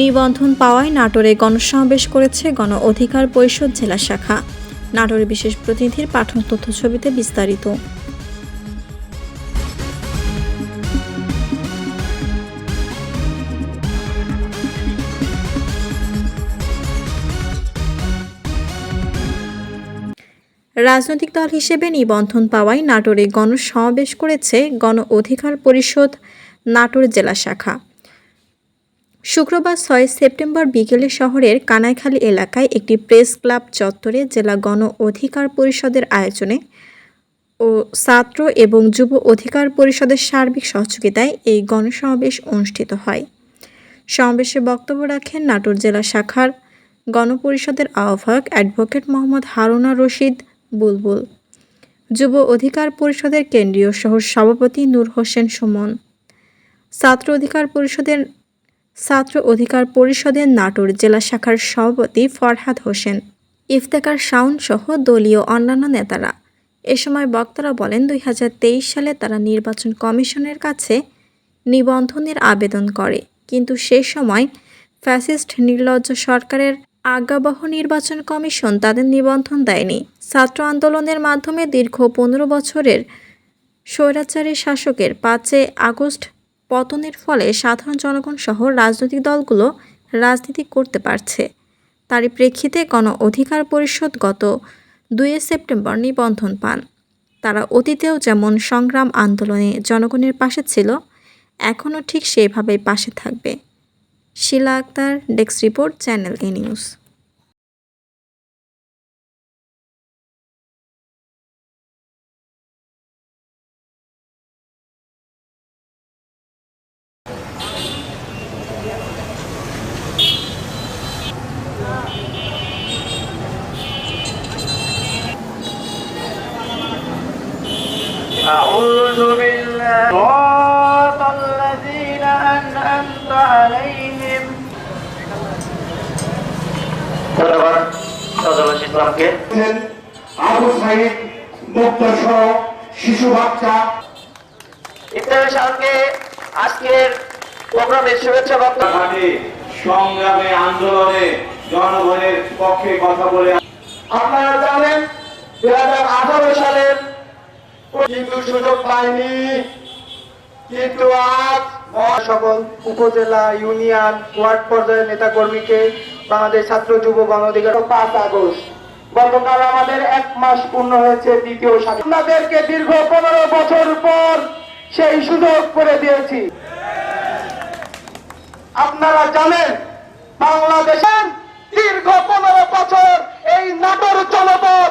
নিবন্ধন পাওয়ায় নাটোরে গণসমাবেশ করেছে গণ অধিকার পরিষদ জেলা শাখা। নাটোরের বিশেষ প্রতিনিধির পাঠন তথ্য ছবিতে বিস্তারিত। রাজনৈতিক দল হিসেবে নিবন্ধন পাওয়ায় নাটোরে গণসমাবেশ করেছে গণ অধিকার পরিষদ, নাটোর জেলা শাখা। শুক্রবার ছয় সেপ্টেম্বর বিকেলে শহরের কানাইখালী এলাকায় একটি প্রেস ক্লাব চত্বরে জেলা গণ অধিকার পরিষদের আয়োজনে ও ছাত্র এবং যুব অধিকার পরিষদের সার্বিক সহযোগিতায় এই গণসমাবেশ অনুষ্ঠিত হয়। সমাবেশে বক্তব্য রাখেন নাটোর জেলা শাখার গণপরিষদের আহ্বায়ক অ্যাডভোকেট মোহাম্মদ হারুনা রশিদ বুলবুল, যুব অধিকার পরিষদের কেন্দ্রীয় সহ সভাপতি নূর হোসেন সুমন, ছাত্র অধিকার পরিষদের ছাত্র অধিকার পরিষদের নাটোর জেলা শাখার সভাপতি ফরহাদ হোসেন। ইফতেকার শাউন সহ দলীয় অন্যান্য নেতারা। এ সময় বক্তারা বলেন, দুই হাজার তেইশ সালে তারা নির্বাচন কমিশনের কাছে নিবন্ধনের আবেদন করে। কিন্তু সে সময় ফ্যাসিস্ট নির্লজ্জ সরকারের আজ্ঞাবহ নির্বাচন কমিশন তাদের নিবন্ধন দেয়নি। ছাত্র আন্দোলনের মাধ্যমে দীর্ঘ পনেরো বছরের স্বৈরাচারী শাসকের পাঁচে আগস্ট পতনের ফলে সাধারণ জনগণ সহ রাজনৈতিক দলগুলো রাজনীতি করতে পারছে। তারই প্রেক্ষিতে গণ অধিকার পরিষদ গত দুই সেপ্টেম্বর নিবন্ধন পান। তারা অতীতেও যেমন সংগ্রাম আন্দোলনে জনগণের পাশে ছিল, এখনও ঠিক সেভাবেই পাশে থাকবে। Shila Akter, desk report, channel A news. ইসলামকে আবু সাইদ মুক্ত সহ শিশু বাচ্চা। সঙ্গে আজকের প্রোগ্রামের শুভেচ্ছা বক্তব্য সংগ্রামে আন্দোলনে জনগণের পক্ষে কথা বলে আপনারা জানেন দুই হাজার আঠারো সালের কিন্তু সুযোগ পাইনি। কিন্তু আজ সকল উপজেলা ইউনিয়ন ওয়ার্ড পর্যায়ের নেতাকর্মীকে বাংলাদেশ ছাত্র যুব গণ অধিকার পাঁচ আগস্ট। গতকাল আমাদের এক মাস পূর্ণ হয়েছে দ্বিতীয় স্বাধীন আপনাদেরকে দীর্ঘ পনেরো বছর পর সেই সুযোগ করে দিয়েছি। আপনারা জানেন, বাংলাদেশের দীর্ঘ পনেরো বছর এই নাটোর জনপথ